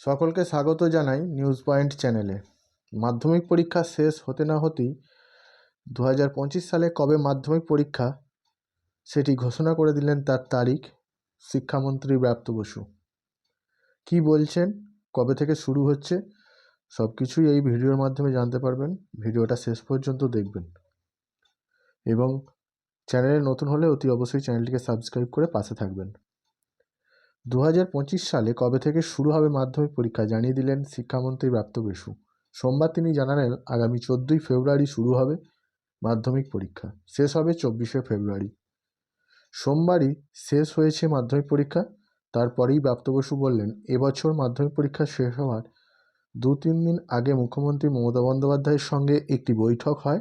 সকলকে স্বাগত জানাই নিউজ পয়েন্ট চ্যানেলে। মাধ্যমিক পরীক্ষা শেষ হতে না হতেই দু হাজার পঁচিশ সালে কবে মাধ্যমিক পরীক্ষা সেটি ঘোষণা করে দিলেন তার তারিখ শিক্ষামন্ত্রী ব্রাত্য বসু। কী বলছেন, কবে থেকে শুরু হচ্ছে, সব কিছুই এই ভিডিওর মাধ্যমে জানতে পারবেন। ভিডিওটা শেষ পর্যন্ত দেখবেন। এবং চ্যানেলে নতুন হলে অতি অবশ্যই চ্যানেলটিকে সাবস্ক্রাইব করে পাশে থাকবেন। দু হাজার পঁচিশ সালে কবে থেকে শুরু হবে মাধ্যমিক পরীক্ষা জানিয়ে দিলেন শিক্ষামন্ত্রী ব্রাত্য বসু সোমবার তিনি জানালেন, আগামী চোদ্দোই ফেব্রুয়ারি শুরু হবে মাধ্যমিক পরীক্ষা। শেষ হবে চব্বিশে ফেব্রুয়ারি। সোমবারই শেষ হয়েছে মাধ্যমিক পরীক্ষা। তারপরেই ব্রাত্য বসু বললেন এবছর মাধ্যমিক পরীক্ষা শেষ হওয়ার দু তিন দিন আগে মুখ্যমন্ত্রী মমতা বন্দ্যোপাধ্যায়ের সঙ্গে একটি বৈঠক হয়।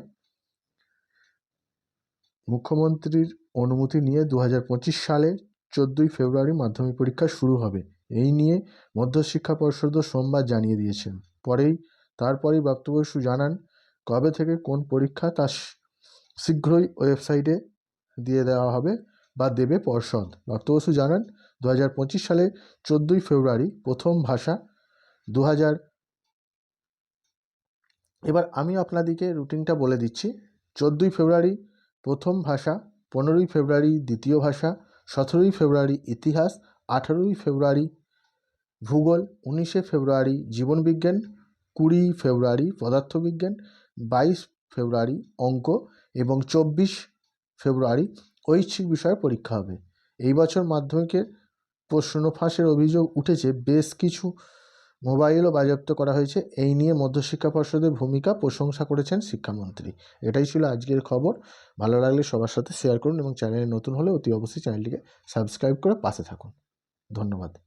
মুখ্যমন্ত্রীর অনুমতি নিয়ে দু হাজার পঁচিশ সালে চোদ্দোই ফেব্রুয়ারি মাধ্যমিক পরীক্ষা শুরু হবে। এই নিয়ে মধ্যশিক্ষা পর্ষদও সোমবার জানিয়ে দিয়েছেন। পরেই, তারপরেই বসু জানান কবে থেকে কোন পরীক্ষা তা শীঘ্রই ওয়েবসাইটে দিয়ে দেওয়া হবে বা দেবে পর্ষদ। ব্রাত্য বসু জানান দু হাজার পঁচিশ সালে চোদ্দোই ফেব্রুয়ারি প্রথম ভাষা দু হাজার এবার আমি আপনাদেরকে রুটিনটা বলে দিচ্ছি। চোদ্দোই ফেব্রুয়ারি প্রথম ভাষা, পনেরোই ফেব্রুয়ারি দ্বিতীয় ভাষা সতেরোই ফেব্রুয়ারি ইতিহাস, আঠেরোই ফেব্রুয়ারি ভূগোল, উনিশে ফেব্রুয়ারি জীবনবিজ্ঞান, কুড়ি ফেব্রুয়ারি পদার্থবিজ্ঞান, বাইশ ফেব্রুয়ারি অঙ্ক এবং চব্বিশ ফেব্রুয়ারি ঐচ্ছিক বিষয়ে পরীক্ষা হবে। এই বছর মাধ্যমিকের প্রশ্ন ফাঁসের অভিযোগ উঠেছে, বেশ কিছু মোবাইলও বাজেয়াপ্ত করা হয়েছে। এই নিয়ে মধ্যশিক্ষা পর্ষদের ভূমিকা প্রশংসা করেছেন শিক্ষামন্ত্রী। এটাই ছিল আজকের খবর। ভালো লাগলে সবার সাথে শেয়ার করুন এবং চ্যানেলে নতুন হলে অতি অবশ্যই চ্যানেলটিকে সাবস্ক্রাইব করে পাশে থাকুন। ধন্যবাদ।